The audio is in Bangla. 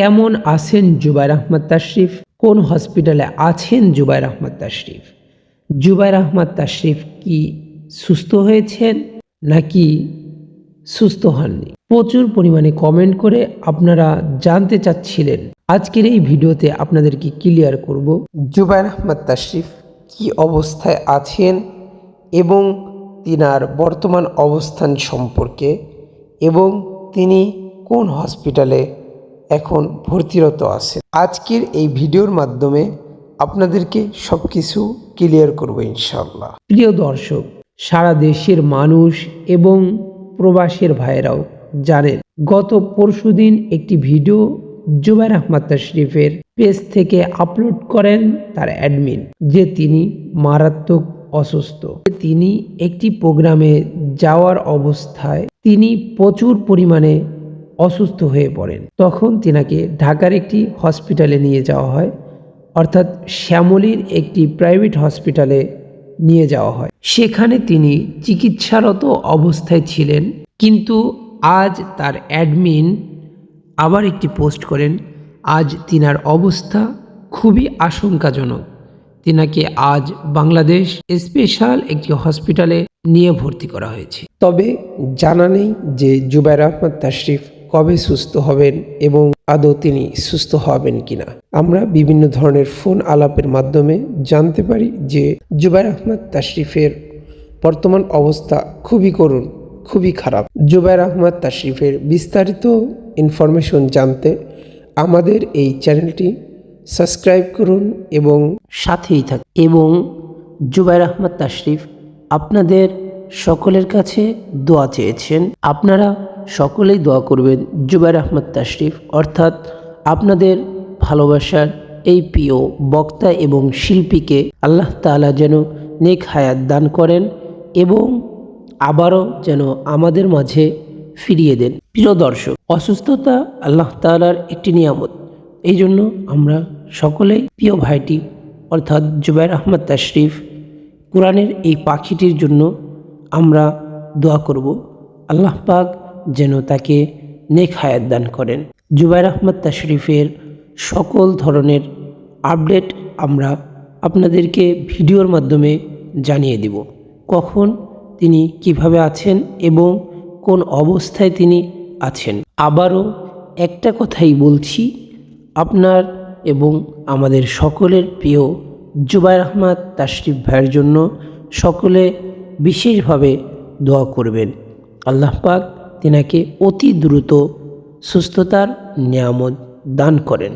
কেমন আছেন জুবাইর আহমদ তাশরিফ? কোন হসপিটালে আছেন জুবাইর আহমদ তাশরিফ? জুবাইর আহমদ তাশরিফ কি সুস্থ হয়েছেন নাকি সুস্থ হননি? প্রচুর পরিমাণে কমেন্ট করে আপনারা জানতে চাচ্ছিলেন। আজকের এই ভিডিওতে আপনাদেরকে ক্লিয়ার করব জুবাইর আহমদ তাশরিফ কি অবস্থায় আছেন এবং তিনার বর্তমান অবস্থান সম্পর্কে এবং তিনি কোন হসপিটালে এখন ভর্তিরত আছে। আজকের এই ভিডিওর মাধ্যমে আপনাদেরকে সব কিছু ক্লিয়ার করব ইনশাল্লাহ প্রিয় দর্শক, সারা দেশের মানুষ এবং প্রবাসের ভাইরাও জানেন, গত পরশুদিন একটি ভিডিও জুবাইর আহমদ তশরিফের পেজ থেকে আপলোড করেন তার অ্যাডমিন, যে তিনি মারাত্মক অসুস্থ। তিনি একটি প্রোগ্রামে যাওয়ার অবস্থায় তিনি প্রচুর পরিমাণে অসুস্থ হয়ে পড়েন। তখন তিনাকে ঢাকার একটি হসপিটালে নিয়ে যাওয়া হয়। অর্থাৎ শ্যামলীর একটি প্রাইভেট হসপিটালে নিয়ে যাওয়া হয়। সেখানে তিনি চিকিৎসারত অবস্থায় ছিলেন। কিন্তু আজ তার অ্যাডমিন আবার একটি পোস্ট করেন। আজ তিনার অবস্থা খুবই আশঙ্কাজনক। তিনাকে আজ বাংলাদেশ স্পেশাল একটি হসপিটালে নিয়ে ভর্তি করা হয়েছে। তবে জানা নেই যে জুবাইর আহমদ তাশরিফ কবে সুস্থ হবেন এবং আদৌ তিনি সুস্থ হবেন কিনা? আমরা বিভিন্ন ধরনের ফোন আলাপের মাধ্যমে জানতে পারি যে জুবাইর আহমদ তাশরিফের বর্তমান অবস্থা খুবই করুণ, খুবই খারাপ। জুবাইর আহমদ তাশরিফের বিস্তারিত ইনফরমেশন জানতে আমাদের এই চ্যানেলটি সাবস্ক্রাইব করুন এবং সাথেই থাকুন। এবং জুবাইর আহমদ তাশরিফ আপনাদের সকলের কাছে দোয়া চেয়েছেন। আপনারা সকলেই দোয়া করবেন জুবাইর আহমদ তাশরিফ। অর্থাৎ আপনাদের ভালোবাসার এই প্রিয় বক্তা এবং শিল্পীকে আল্লাহ তাআলা যেন নেক হায়াত দান করেন এবং আবারও যেন আমাদের মাঝে ফিরিয়ে দেন। প্রিয় দর্শক, অসুস্থতা আল্লাহ তাআলার একটি নিয়ামত। এই জন্য আমরা সকলেই প্রিয় ভাইটি, অর্থাৎ জুবাইর আহমদ তাশরিফ, কোরআনের এই পাখিটির জন্য আমরা দোয়া করব। আল্লাহ পাক যেন তাকে নেক হায়াত দান করেন। জুবাইর আহমদ তাশরিফের সকল ধরনের আপডেট আমরা আপনাদেরকে ভিডিওর মাধ্যমে জানিয়ে দিব। কখন তিনি কীভাবে আছেন এবং কোন অবস্থায় তিনি আছেন। আবারও একটা কথাই বলছি, আপনার এবং আমাদের সকলের প্রিয় জুবাইর আহমদ তাশরিফ ভাইয়ের জন্য সকলে বিশেষভাবে দোয়া করবেন। আল্লাহ পাক তিনাকে অতি দ্রুত সুস্থতার নিয়ামত দান করেন।